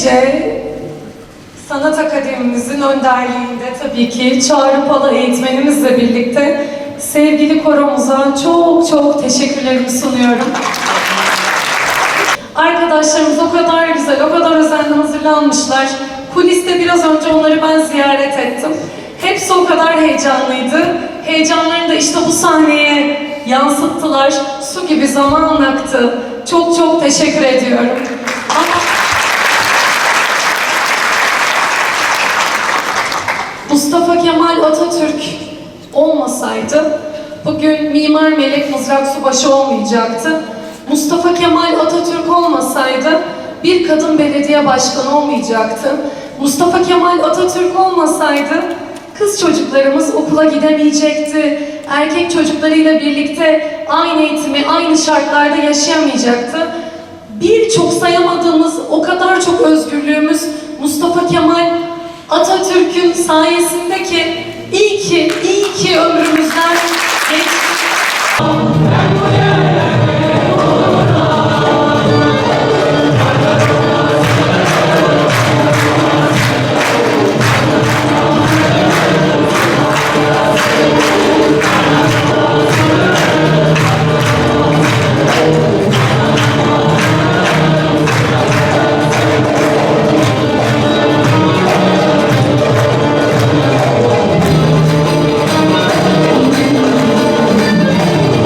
gece Sanat Akademimizin önderliğinde tabii ki Çağrı Pala eğitmenimizle birlikte sevgili koromuza çok çok teşekkürlerimi sunuyorum. Arkadaşlarımız o kadar güzel, o kadar özenli hazırlanmışlar. Kuliste biraz önce onları ben ziyaret ettim. Hepsi o kadar heyecanlıydı. Heyecanlarını da işte bu sahneye yansıttılar. Su gibi zaman aktı. Çok çok teşekkür ediyorum. Ama Mustafa Kemal Atatürk olmasaydı bugün Mimar Melek Mızrak Subaşı olmayacaktı. Mustafa Kemal Atatürk olmasaydı bir kadın belediye başkanı olmayacaktı. Mustafa Kemal Atatürk olmasaydı kız çocuklarımız okula gidemeyecekti. Erkek çocuklarıyla birlikte aynı eğitimi, aynı şartlarda yaşayamayacaktı. Birçok sayamadığımız o kadar çok özgürlüğümüz Mustafa Kemal Atatürk'ün sayesinde ki iyi ki, iyi ki ömrümüzden geçti.